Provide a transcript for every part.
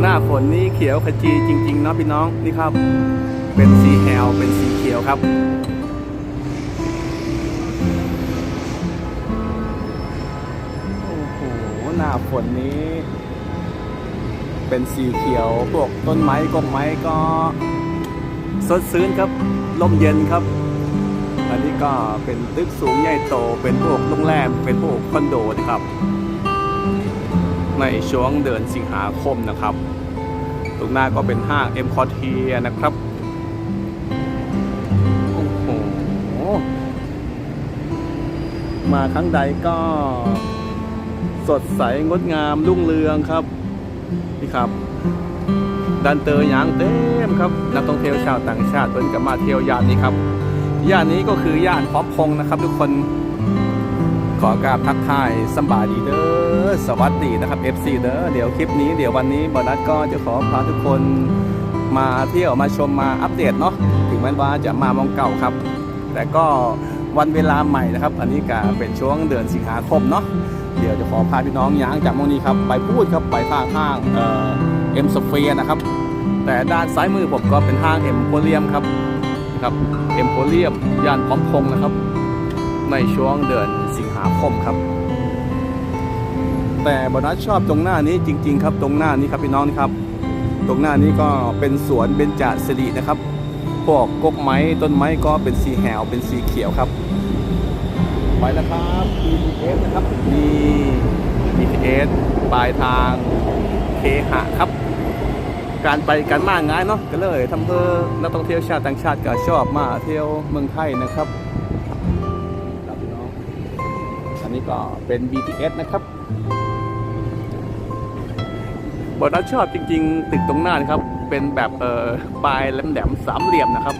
หน้าฝนนี่เขียวขจีจริงๆเนาะพี่น้องนี่ครับ เป็นสีแหวเป็นสีเขียวครับ ฝนนี้ เป็นสีเขียวพวกต้นไม้กงไม้ก็สดซื้นครับลมเย็นครับ อันนี้ก็เป็นตึกสูงใหญ่โตเป็นพวกโรงแรมเป็นพวกคอนโดนะครับ ในช่วงเดือนสิงหาคมนะครับ ตรงหน้าก็เป็นห้างเอ็มคอเทียนะครับโอ้โหมาครั้งใดก็ สดใสงดงามรุ่งเรืองครับนี่ครับดันเตอร์ยางเต็มครับนักท่องเที่ยวชาวต่างชาติเพิ่นกับมาเที่ยวย่านนี้ครับย่านนี้ก็คือย่านพร้อมพงนะครับ ทุกคนขอกราบทักทายสบายดีเด้อสวัสดีนะครับ FC เด้อเดี๋ยวคลิปนี้เดี๋ยววันนี้บอนัสก็จะขอพาทุกคนมาเที่ยวมาชมมาอัปเดตเนาะถึงแม้ว่าจะมามองเก่าครับ แต่ก็วันเวลาใหม่นะครับ อันนี้ก็เป็นช่วงเดือนสิงหาคมเนาะ ดี๋ยวจะขอพาพี่น้องย้างจากโมงนี้ครับไปพูดครับไปทางห้างเอ็มสเฟียนะครับ แต่ด้านซ้ายมือผมก็เป็นห้างเอ็มโพเรียมครับนะครับเอ็มโพเรียมย่านพร้อมพงนะครับ ในช่วงเดือนสิงหาคมครับ แต่บอนัสชอบตรงหน้านี้จริง ๆ ครับตรงหน้านี้ครับพี่น้องครับ ตรงหน้านี้ก็เป็นสวนเบญจสิรินะครับพวกกกไม้ต้นไม้ก็เป็นสีแหวเป็นสีเขียวครับ ไปแล้วครับ BTS นะครับนี่ BTS ปลายทางเคหะครับ การไปกันมากง่ายเนาะก็เลยทำเพื่อนักท่องเที่ยวชาวต่างชาติก็ชอบมาเที่ยวเมืองไทยนะครับครับพี่น้องอันนี้ก็เป็น BTS นะครับบอนัสชอบจริง ๆ ตึกตรงหน้านะครับ เป็นแบบเอ่อปลายแหลมๆสามเหลี่ยมนะครับ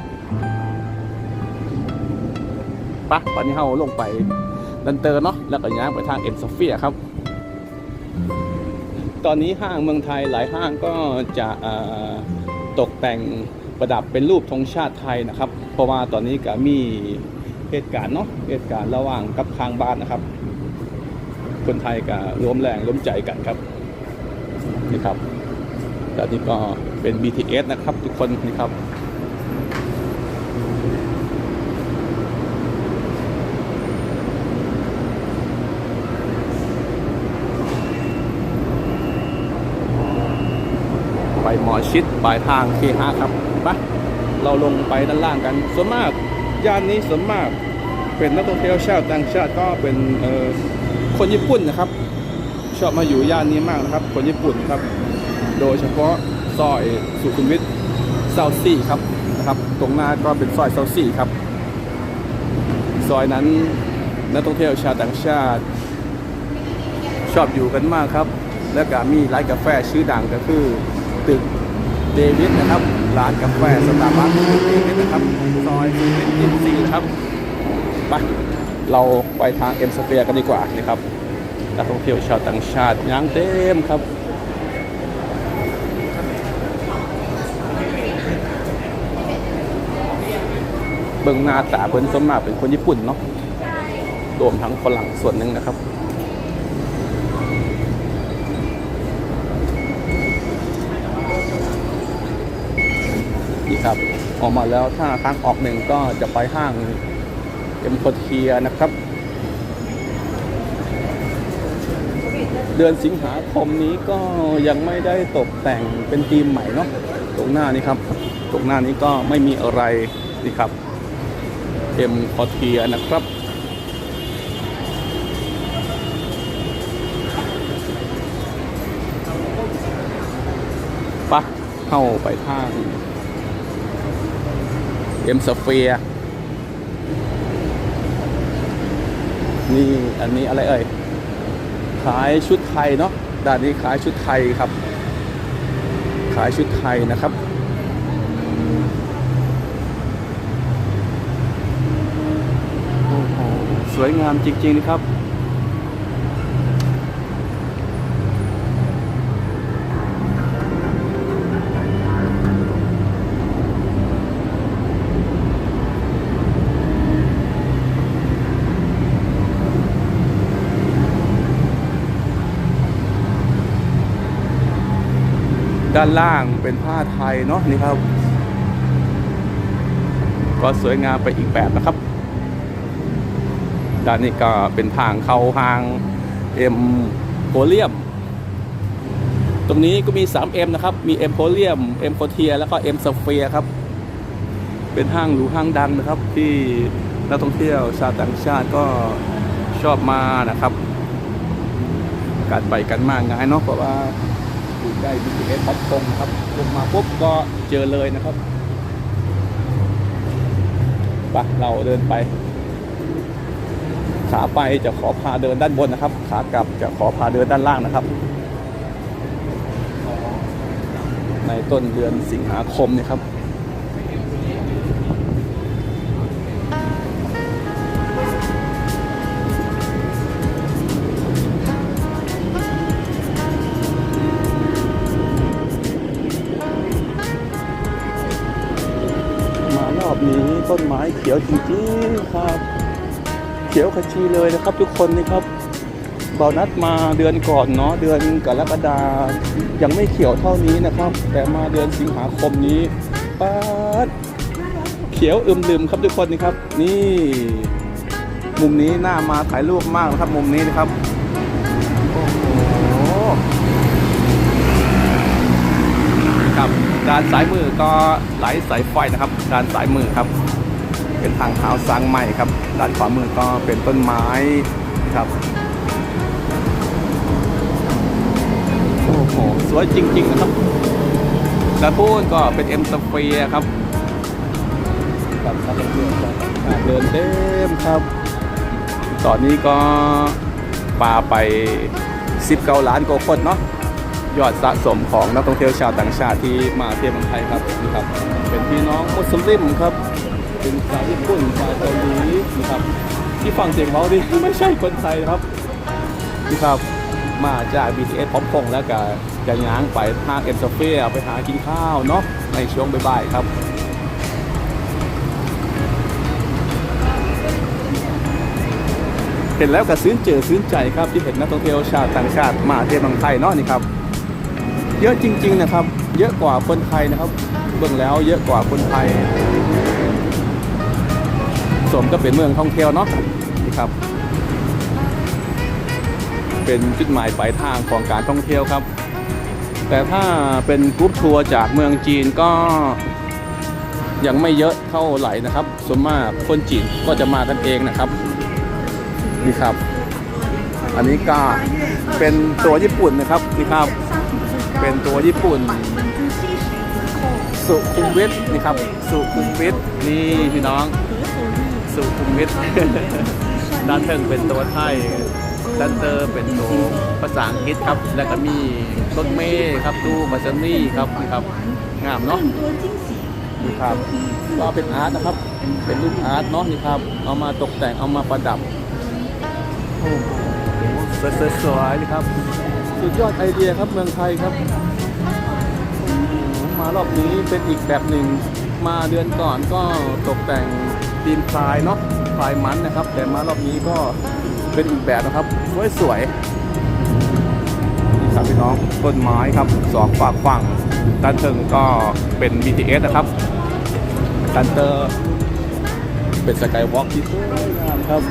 ปะตอนนี้เราลงไปดันเตอร์เนาะแล้วก็ย้ายไปทางเอ็มโซเฟียครับ ตอนนี้ห้างเมืองไทยหลายห้างก็จะตกแต่งประดับเป็นรูปธงชาติไทยนะครับ เพราะว่าตอนนี้ก็มีเหตุการณ์เนาะเหตุการณ์ระหว่างกับทางบ้านนะครับ คนไทยก็ร่วมแรงร่วมใจกันครับนี่ครับตอนนี้ก็เป็น BTS นะครับ ทุกคนนี่ครับ ไปหมอ ชิดปลายทางเคหะครับไปเราลงไปด้านล่างกัน ส่วนมากย่านนี้ส่วนมากเป็นนักท่องเที่ยวชาวต่างชาติก็เป็นคนญี่ปุ่นนะครับ ชอบมาอยู่ย่านนี้มากนะครับ คนญี่ปุ่นครับ โดยเฉพาะซอยสุขุมวิทเซาซี่ครับนะครับ ตรงหน้าก็เป็นซอยเซาซี่ครับ ซอยนั้นนักท่องเที่ยวชาวต่างชาติ ชอบอยู่กันมากครับ แล้วก็มีร้านกาแฟชื่อดังก็คือตึก เดวิดนะครับ ร้านกาแฟสตาร์บัคเดวิดนะครับ ซอยเป็นยินซีนะครับไปเราไปทางเอ็มสเฟียกันดีกว่านะครับนักท่องเที่ยวชาวต่างชาติยังเต็มครับเบิ่งหน้าตาเพิ่นสวนมากเป็นคนญี่ปุ่นเนาะรวมทั้งฝรั่งส่วนหนึ่งนะครับ ครับ ออกมาแล้วถ้าทางออกหนึ่งก็จะไปห้างเอ็มโคเทียนะครับ เดือนสิงหาคมนี้ก็ยังไม่ได้ตกแต่งเป็นธีมใหม่เนาะตรงหน้านี้ครับ ตรงหน้านี้ก็ไม่มีอะไรนี่ครับเอ็มโคเทียนะครับปะเข้าไปทาง เอ็มสเฟียนี่อันนี้อะไรเอ่ย ขายชุดไทยเนาะด้านนี้ขายชุดไทยครับ ขายชุดไทยนะครับสวยงามจริงๆนะครับ ด้านล่างเป็นผ้าไทยเนาะนี่ครับ ก็สวยงามไปอีกแบบนะครับ ด้านนี้ก็เป็นทางเข้าทางเอ็มโพเลียม ตรงนี้ก็มี 3M นะครับ มี M โพเลียม M โคเทียแล้วก็ M สเฟียครับ เป็นห้างหรูห้างดังนะครับ ที่นักท่องเที่ยวชาวต่างชาติก็ชอบมานะครับ การไปกันมากง่ายเนาะเพราะว่า อยู่ใกล้ BTS พัดพงนะครับ ลงมาปุ๊บก็เจอเลยนะครับไปเราเดินไป ขาไปจะขอพาเดินด้านบนนะครับ ขากลับจะขอพาเดินด้านล่างนะครับ ในต้นเดือนสิงหาคมนี่ครับ ต้นไม้เขียวจริงๆครับ เขียวขจีเลยนะครับ ทุกคนนี่ครับเบานัดมาเดือนก่อนเนาะเดือนกรกฎายังไม่เขียวเท่านี้นะครับ แต่มาเดือนสิงหาคมนี้ป๊าดเขียวอึมลืมครับทุกคนนี่ครับ นี่ มุมนี้น่ามาถ่ายรูปมากนะครับ มุมนี้นะครับโอ้โหครับด้านซ้ายมือก็ไหลสายไฟนะครับด้านซ้ายมือครับ เป็นทางเท้าสร้างใหม่ครับ ด้านขวามือก็เป็นต้นไม้ครับโอ้โหสวยจริงๆนะครับด้านพูนก็เป็นเอ็มสเฟียครับกับกากต่างชาติเดินเต็มครับ ตอนนี้ก็ปาไป 19 ล้านกว่าคนเนาะยอดสะสมของนักท่องเที่ยวชาวต่างชาติที่มาเที่ยวเมืองไทยครับนี่ครับ เป็นพี่น้องมุสลิมครับ เป็นชาวญี่ปุ่นชาวเกาหลีนะครับ ที่ฟังเสียงเขาดิไม่ใช่คนไทยครับนี่ครับมาจาก BTS พร้อมพงแล้วก็จะย้างไปทางเอ็มสเฟียไปหากินข้าวเนาะในช่วงบ่ายๆครับเห็นแล้วก็ซื้นเจอซื้นใจครับที่เห็นนักท่องเที่ยวชาวต่างชาติมาเที่ยวเมืองไทยเนาะนี่ครับ เยอะจริง ๆนะครับ เยอะกว่าคนไทยนะครับเบิ่งแล้วเยอะกว่าคนไทย มก็เป็นเมืองท่องเที่ยวเนาะนี่ครับ เป็นจุดหมายปลายทางของการท่องเที่ยวครับ แต่ถ้าเป็นกรุ๊ปทัวร์จากเมืองจีนก็ยังไม่เยอะเท่าไหร่นะครับส่วนมากคนจีนก็จะมากันเองนะครับนี่ครับ อันนี้ก็เป็นตัวญี่ปุ่นนะครับนี่ครับ เป็นตัวญี่ปุ่น สุขุมวิทนี่ครับ สุขุมวิทนี่พี่น้อง สุขุมวิทด้านเทิงเป็นตัวไทยด้านเตอร์เป็นตัวภาษาอังกฤษครับ แล้วก็มีรถเมย์ครับดูบัสนี่ครับนี่ครับงามเนาะนี่ครับก็เป็นอาร์ตนะครับ เป็นรูปอาร์ตเนาะนี่ครับ เอามาตกแต่งเอามาประดับโอ้โหสวยๆๆนี่ครับ สุดยอดไอเดียครับเมืองไทยครับ มารอบนี้เป็นอีกแบบหนึ่งมาเดือนก่อนก็ตกแต่ง ธีมพลายเนาะพลายมันนะครับ แต่มารอบนี้ก็เป็นอีกแบบนะครับสวยๆนี่ครับพี่น้องต้นไม้ครับสองฝากฝั่งด้านเทิงก็เป็น BTS นะครับด้านเตอร์เป็นสกายวอล์กที่สวยงามครับ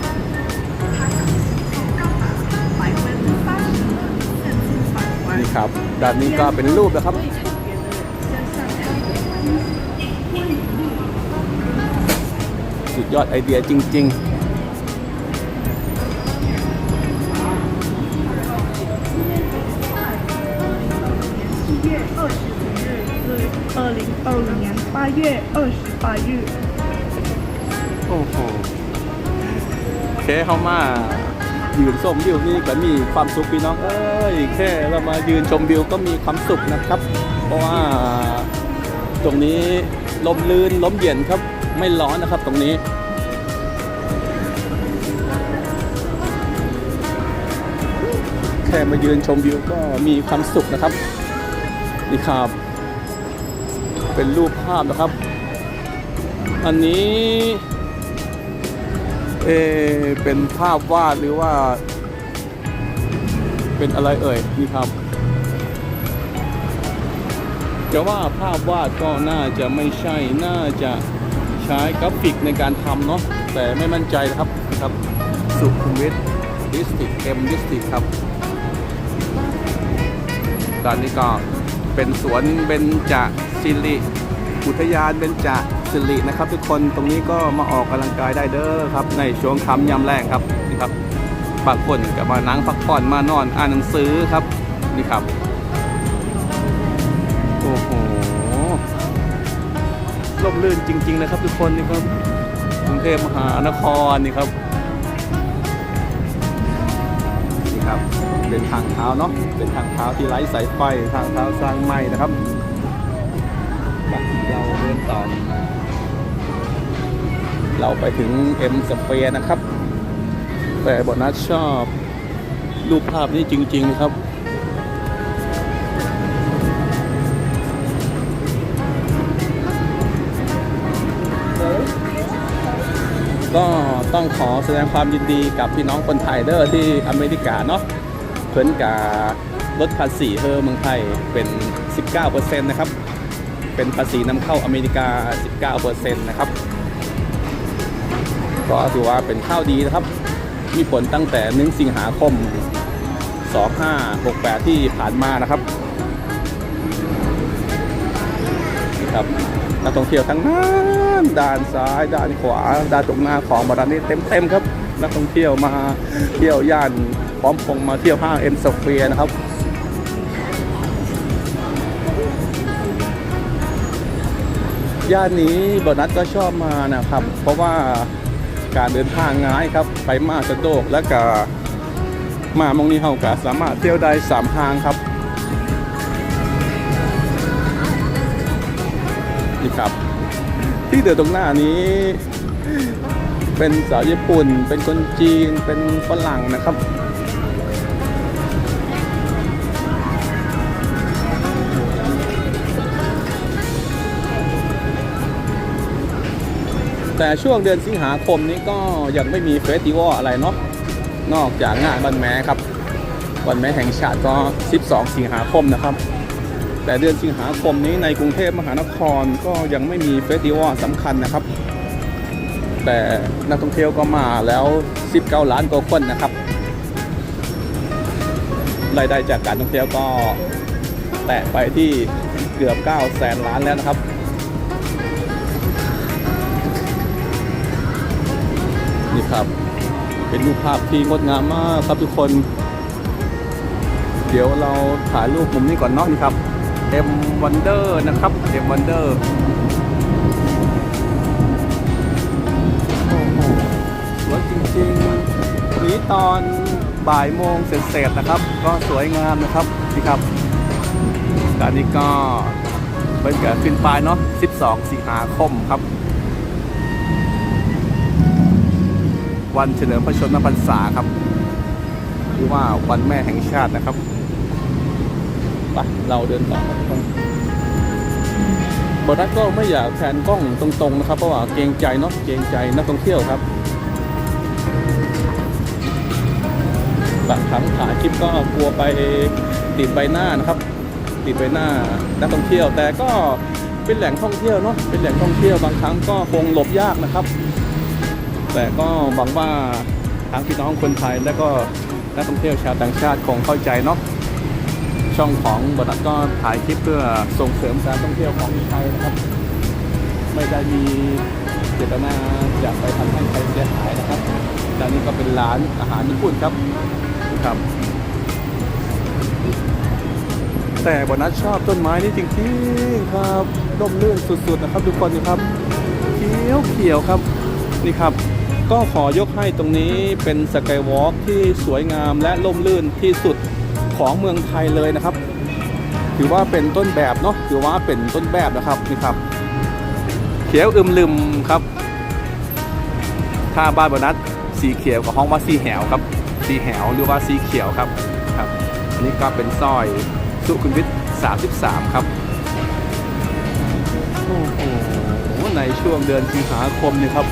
นี่ครับด้านนี้ก็เป็นรูปนะครับ สุดยอดไอเดียจริง 七月二十五日至二零二五年八月二十八日。 ๆ โอ้โหแค่เข้ามายืนชมวิวนี่ก็มีความสุขพี่น้องเอ้ย แค่เรามายืนชมวิวก็มีความสุขนะครับ เพราะว่าตรงนี้ลมลื่นลมเย็นครับ ไม่ร้อนนะครับตรงนี้ แค่มายืนชมวิวก็มีความสุขนะครับ นี่ครับ เป็นรูปภาพนะครับ อันนี้ เอเป็นภาพวาดหรือว่า เป็นอะไรเอ่ย นี่ครับจะว่าภาพวาดก็น่าจะไม่ใช่ น่าจะ ใช้กราฟิกในการทำเนาะแต่ไม่มั่นใจนะครับครับ สุขุมวิทดิสติกเอ็มดิสติกครับตอนนี้ก็เป็นสวนเบญจสิริอุทยานเบญจสิรินะครับ ทุกคนตรงนี้ก็มาออกกำลังกายได้เด้อครับ ในช่วงค่ำยามแรงครับนี่ครับบางคนก็มานั่งพักผ่อนมานอนอ่านหนังสือครับนี่ครับ ร่มรื่นจริง ๆ นะครับ ทุกคนนี่ครับกรุงเทพมหานครนี่ครับนี่ครับเป็นทางเท้าเนาะเป็นทางเท้าที่ไร้สายไฟทางเท้าสร้างใหม่นะครับเราเดินต่อเราไปถึงเอ็มสเปียนะครับ แต่บอนัสชอบรูปภาพนี้จริง ๆ ครับ ต้องขอแสดงความยินดีกับพี่น้องคนไทยเด้อที่อเมริกาเนาะเพิ่นกาลดภาษีเฮอเมืองไทยเป็น 19%นะครับ เป็นภาษีนำเข้าอเมริกา 19%นะครับ ก็ถือว่าเป็นข้าวดีนะครับ มีผลตั้งแต่ 1 สิงหาคม 2568 ที่ผ่านมานะครับ ครับนักท่องเที่ยวทั้งนั้นด้านซ้ายด้านขวาด้านตรงหน้าของบารานี่เต็มเต็มๆครับ นักท่องเที่ยวมาเที่ยวย่านพร้อมพงมาเที่ยวห้างเอ็มสเฟียนะครับย่านนี้บอนัสก็ชอบมานะครับ เพราะว่าการเดินทางง่ายครับ ไปมาสะดวกและก็มามองนี้เฮาก็สามารถเที่ยวได้สามทางครับ นี่ครับ ที่เดินตรงหน้านี้ เป็นสาวญี่ปุ่น เป็นคนจีน เป็นฝรั่งนะครับแต่ช่วงเดือนสิงหาคมนี้ก็ยังไม่มีเฟสติวัลอะไรเนาะนอกจากงานวันแม้ครับ วันแม้แห่งชาติก็ 12 สิงหาคมนะครับ แต่เดือนสิงหาคมนี้ในกรุงเทพมหานครก็ยังไม่มีเฟสติวัลสำคัญนะครับ แต่นักท่องเที่ยวก็มาแล้ว 19 ล้านกว่าคนนะครับรายได้จากการท่องเที่ยวก็แตะไปที่เกือบ 9 แสนล้านแล้วนะครับนี่ครับ เป็นรูปภาพที่งดงามมากครับทุกคน เดี๋ยวเราถ่ายรูปมุมนี้ก่อนเนาะนี่ครับ M Wonder นะครับ M Wonder โอ้โหสวยจริงๆวันนี้ตอนบ่ายโมงเสร็จๆนะครับ ก็สวยงามนะครับนี่ครับตอนนี้ก็เป็นเกิดขึ้นปลายเนาะ 12 สิงหาคมครับ วันเฉลิมพระชนมพรรษาครับ หรือว่าวันแม่แห่งชาตินะครับ ไปเราเดินต่อครับบรัสก็ไม่อยากแผนกล้องตรงๆนะครับ เพราะว่าเกรงใจเนาะเกรงใจนักท่องเที่ยวครับบางครั้งถ่ายคลิปก็กลัวไปติดใบหน้านะครับ ติดใบหน้านักท่องเที่ยว แต่ก็เป็นแหล่งท่องเที่ยวเนาะเป็นแหล่งท่องเที่ยวบางครั้งก็คงหลบยากนะครับ แต่ก็หวังว่าทั้งพี่น้องคนไทยและก็นักท่องเที่ยวชาวต่างชาติคงเข้าใจเนาะ ช่องของบรัฐก็ถ่ายคลิปเพื่อส่งเสริมการท่องเที่ยวของไทยนะครับ ไม่ได้มีเจตนาอยากไปทำให้ใครเสียหายนะครับด้านนี้ก็เป็นร้านอาหารญี่ปุ่นครับครับ แต่บนัสชอบต้นไม้นี่จริงๆครับร่มรื่นสุดๆนะครับทุกคนนะครับเขียวเขียวๆครับนี่ครับ ก็ขอยกให้ตรงนี้เป็นสกายวอล์กที่สวยงามและร่มรื่นที่สุด ของเมืองไทยเลยนะครับ ถือว่าเป็นต้นแบบเนาะถือว่าเป็นต้นแบบนะครับนี่ครับเขียวอึมลืมครับถ้าบ้านบนัสสีเขียวกับห้องว่าสีแหวครับ สีแหวหรือว่าสีเขียวครับครับอันนี้ก็เป็นสร้อยสุขุมวิท33 ครับโอ้โหในช่วงเดือนสิงหาคมนี่ครับ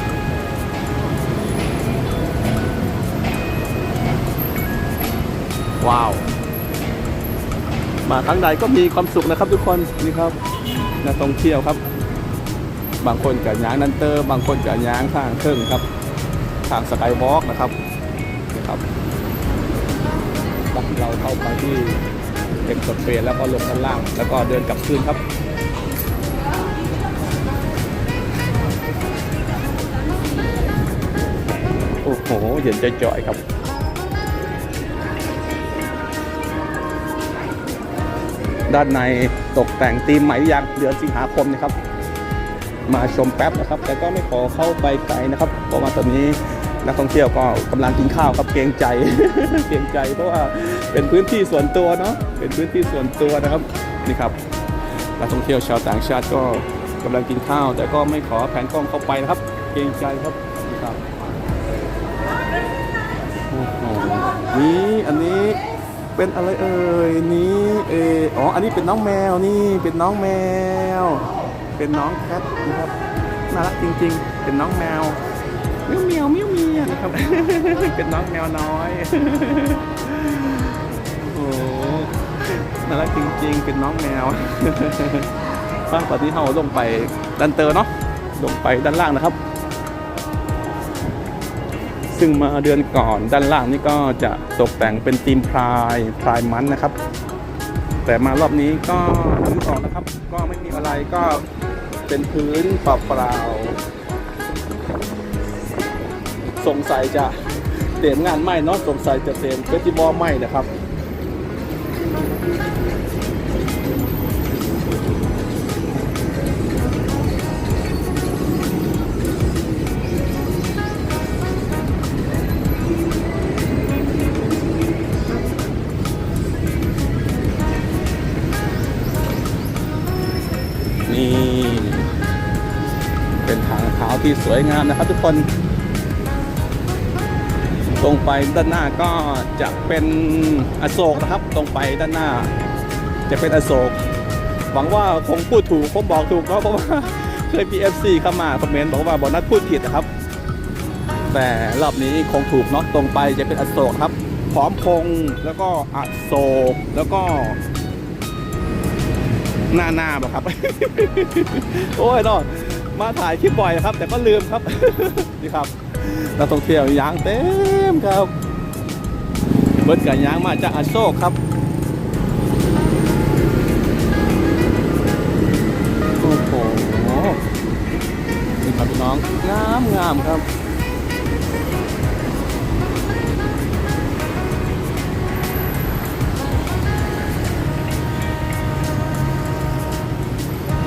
ว้าว มาครั้งใดก็มีความสุขนะครับทุกคนนี่ครับนักท่องเที่ยวครับ บางคนกับยางนันเตอร์ บางคนกับยางทางเครื่องครับทางสกายวอล์กนะครับนี่ครับเราเข้าไปที่เอ็กซ์เปรแล้วก็ลงด้านล่าง แล้วก็เดินกลับคืนครับโอ้โหเย็นใจจ่อยครับ ด้านในตกแต่งธีมใหม่ยังเดือนสิงหาคมนะครับ มาชมแป๊บนะครับ แต่ก็ไม่ขอเข้าไปไกลนะครับเพราะว่าตอนนี้นักท่องเที่ยวก็กำลังกินข้าวครับเกรงใจเกรงใจ เพราะว่าเป็นพื้นที่ส่วนตัวเนาะเป็นพื้นที่ส่วนตัวนะครับนี่ครับนักท่องเที่ยวชาวต่างชาติก็กำลังกินข้าว แต่ก็ไม่ขอแผนกล้องเข้าไปนะครับ เกรงใจครับนี่ครับนี่อันนี้ เป็นอะไรเอ่ยนี้เอออ๋ออันนี้เป็นน้องแมวนี่เป็นน้องแมว เป็นน้องแคทนะครับน่ารักจริง ๆ เป็นน้องแมวเมียวเมียวเมียวเมียนะครับเป็นน้องแมวน้อยโอ้โหน่ารักจริง ๆ เป็นน้องแมวบ้านตอนที่เราลงไปดันเตอร์เนาะลงไปด้านล่างนะครับ ซึ่งมาเดือนก่อนด้านล่างนี่ก็จะตกแต่งเป็นธีมพรายพรายมันนะครับ แต่มารอบนี้ก็รื้อออกนะครับ ก็ไม่มีอะไรก็เป็นพื้นเปล่าๆสงสัยจะเตรียมงานใหม่เนาะสงสัยจะเตรียมเฟสติวัลใหม่นะครับ ที่สวยงามนะครับ ทุกคน ตรงไปด้านหน้าก็จะเป็นอโศกนะครับ ตรงไปด้านหน้า จะเป็นอโศก หวังว่าคงพูดถูกผมบอกถูกเนาะเพราะว่าเคยมี FC เข้ามาคอมเมนต์บอกว่าบอนัทพูดผิดนะครับ แต่รอบนี้คงถูกเนาะตรงไปจะเป็นอโศกครับพร้อมพงแล้วก็อโศกแล้วก็หน้าหน้าแบบครับ โอ้ยนอ มาถ่ายคลิปบ่อยนะครับ แต่ก็ลืมครับ นี่ครับนักท่องเที่ยวยางเต็มครับเบิร์ดกับยางมาจากอโศกครับโอ้โหนี่ครับพี่น้องงามงามครับ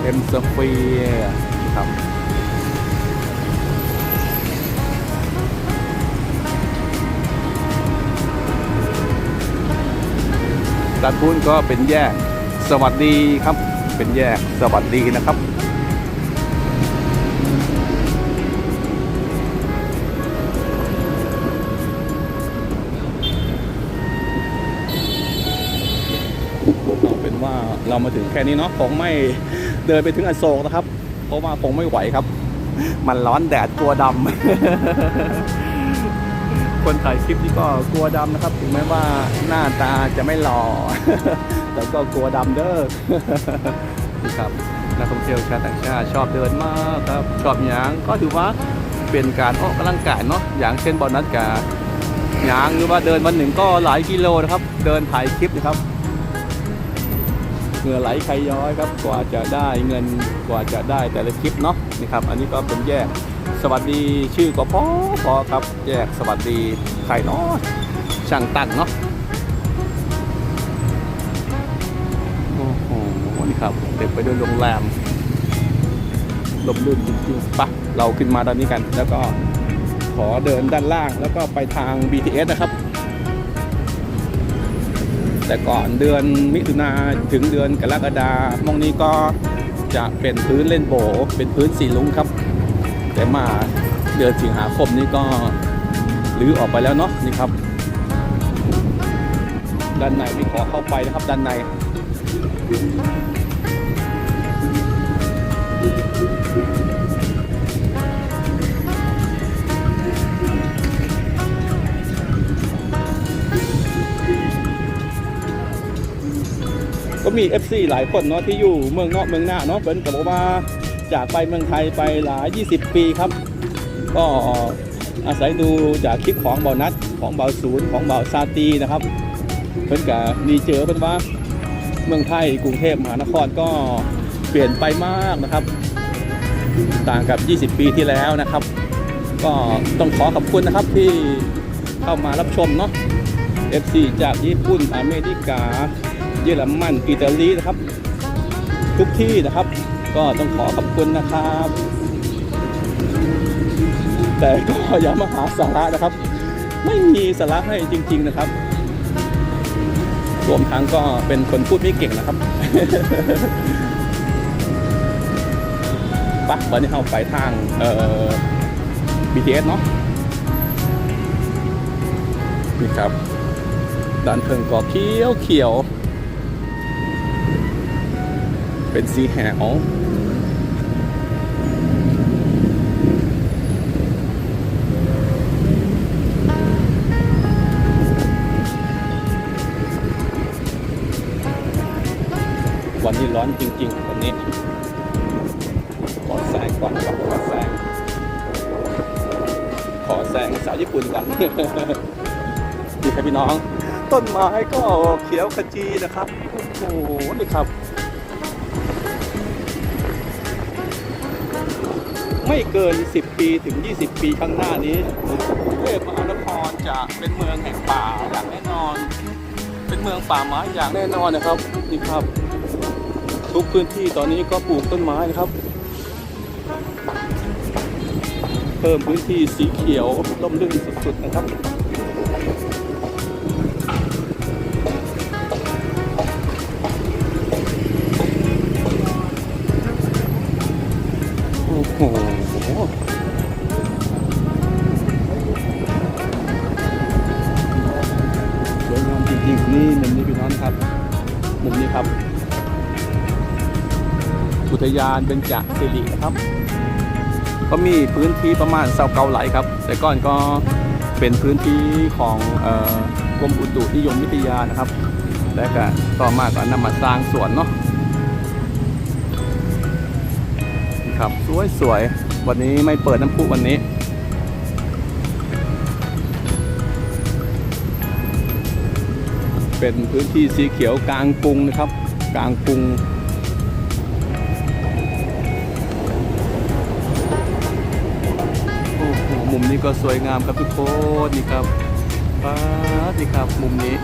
เอ็มสเฟีย ครับด้านพุ้นก็เป็นแยก สวัสดีครับ เป็นแยกสวัสดีนะครับเอาเป็นว่าเรามาถึงแค่นี้เนาะคงไม่เดินไปถึงอโศกนะครับ เพราะว่าคงไม่ไหวครับ มันร้อนแดดกลัวดำคนถ่ายคลิปนี่ก็กลัวดำนะครับ ถึงแม้ว่าหน้าตาจะไม่หล่อแต่ก็กลัวดำเด้อนี่ครับนักท่องเที่ยวชาวต่างชาติชอบเดินมากครับ ชอบหยางก็ถือว่าเป็นการออกกำลังกายเนาะอย่างเช่นบอลนัดกาหยางหรือว่าเดินวันหนึ่งก็หลายกิโลนะครับ เดินถ่ายคลิปนะครับเห งื่อไหลใครย้อยครับกว่าจะได้เงินกว่าจะได้แต่ละคลิปเนาะนี่ครับ อันนี้ก็เป็นแยกสวัสดีชื่อก็พอพอครับ แยกสวัสดีใครเนาะช่างตั้งเนาะโอ้โหนี่ครับเต็มไปด้วยโรงแรมลมลื่นจริงๆปะเราขึ้นมาด้านนี้กัน แล้วก็ขอเดินด้านล่างแล้วก็ไปทาง BTS นะครับ แต่ก่อนเดือนมิถุนาถึงเดือนกรกฎาคมองนี้ก็จะเป็นพื้นเล่นโบ เป็นพื้นสีลุงครับ แต่มาเดือนสิงหาคมนี้ก็รื้อออกไปแล้วเนาะนี่ครับ ด้านในไม่ขอเข้าไปนะครับด้านใน มี FC หลายคนเนาะที่อยู่เมืองนอกเมืองหน้าเนาะเพิ่นก็บอกว่าจากไปเมืองไทยไปหลาย 20 ปีครับ ก็อาศัยดูจากคลิปของเบานัดของเบาศูนย์ของเบาซาตีนะครับ เพิ่นก็มีเจอเพิ่นว่าเมืองไทยกรุงเทพมหานครก็เปลี่ยนไปมากนะครับ ต่างกับ 20 ปีที่แล้วนะครับ ก็ต้องขอขอบคุณนะครับที่เข้ามารับชมเนาะ FC จากญี่ปุ่นอเมริกา เยอรมันอิตาลีนะครับ ทุกที่นะครับ ก็ต้องขอขอบคุณนะครับ แต่ก็อย่ามาหาสาระนะครับ ไม่มีสาระให้จริง ๆนะครับรวมทั้งก็เป็นคนพูดไม่เก่งนะครับปะวันนี้เราไปทางเอ่อ BTS เนาะนี่ครับด้านเทิงก็เขียวเขียว เป็นสีแหววันนี้ร้อนจริงๆวันนี้ขอแซงก่อนก่อนขอแซงขอแซงสาวญี่ปุ่นก่อนดีครับพี่น้อง ต้นไม้ก็เขียวขจีนะครับ โอ้โหนี่ครับ ไม่เกิน 10 ปีถึง 20 ปีข้างหน้านี้กรุงเทพมหานครจะเป็นเมืองแห่งป่าอย่างแน่นอน เป็นเมืองป่าไม้อย่างแน่นอนนะครับนี่ครับ ทุกพื้นที่ตอนนี้ก็ปลูกต้นไม้นะครับ เพิ่มพื้นที่สีเขียวร่มรื่นสุดๆนะครับ ยานเบญจสิรินะครับ ก็มีพื้นที่ประมาณเซาเกาไหลครับ แต่ก่อนก็เป็นพื้นที่ของออกรมอุตุนิยมวิทยานะครับ และก็ต่อมาก็นำมาสร้างสวนเนาะครับสวยสวยๆวันนี้ไม่เปิดน้ำพุวันนี้ เป็นพื้นที่สีเขียวกลางกรุงนะครับ กลางกรุง มุมนี้ก็สวยงามครับทุกคนนี่ครับป้าดนี่ครับมุมนี้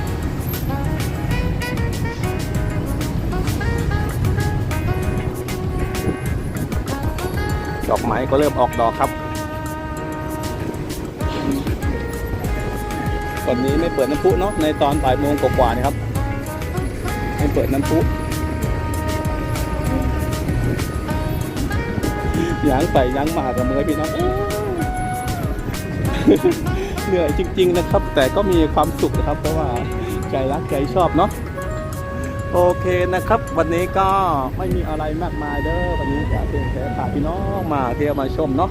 ดอกไม้ก็เริ่มออกดอกครับ ตอนนี้ไม่เปิดน้ำพุเนาะในตอนบ่ายโมงกว่าๆนะครับ ไม่เปิดน้ำพุยังไปยังมากับมือพี่น้อง เหนื่อยจริง ๆนะครับ แต่ก็มีความสุขนะครับ เพราะว่าใจรักใจชอบเนาะโอเคนะครับ วันนี้ก็ไม่มีอะไรมากมายเด้อวันนี้จะเป็นแค่พาพี่น้องมาเที่ยวมาชมเนาะ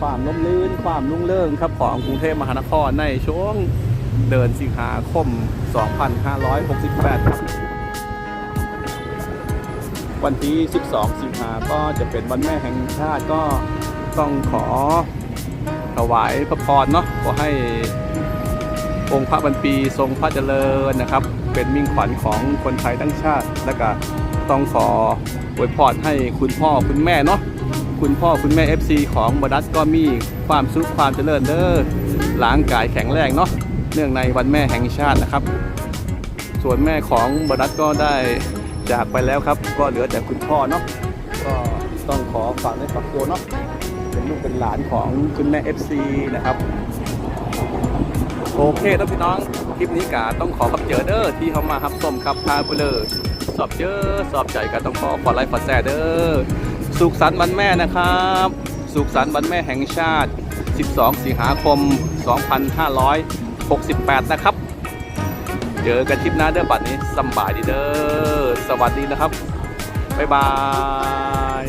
ความล้มลื่นความรุ่งเรืองครับของกรุงเทพมหานครในช่วงเดือนสิงหาคม 2568 ครับ วันที่ 12 สิงหาก็จะเป็นวันแม่แห่งชาติก็ต้องขอ ถวายพระพรเนาะขอให้องค์พระบันปีทรงพระเจริญนะครับ เป็นมิ่งขวัญของคนไทยทั้งชาติ และก็ต้องขออวยพรให้คุณพ่อคุณแม่เนาะคุณพ่อคุณแม่ FC ของบดัสก็มีความสุขความเจริญเด้อหลางกายแข็งแรงเนาะเนื่องในวันแม่แห่งชาตินะครับ ส่วนแม่ของบดัสก็ได้จากไปแล้วครับ ก็เหลือแต่คุณพ่อเนาะก็ต้องขอฝากในฝากตัวเนาะ เป็นลูกเป็นหลานของคุณแม่ FC นะครับโอเคแล้วพี่น้องคลิปนี้กาต้องขอขับเจอเด้อที่เขามาครับส้มครับพาไปเลยสอบเจอสอบใจกันต้องขอขอไลค์ขอแชร์เด้อสุขสันต์วันแม่นะครับ สุขสันต์วันแม่แห่งชาติ 12 สิงหาคม 2568 นะครับ เจอกันคลิปหน้าเด้อบัดนี้สบายดีเด้อสวัสดีนะครับ บ๊ายบาย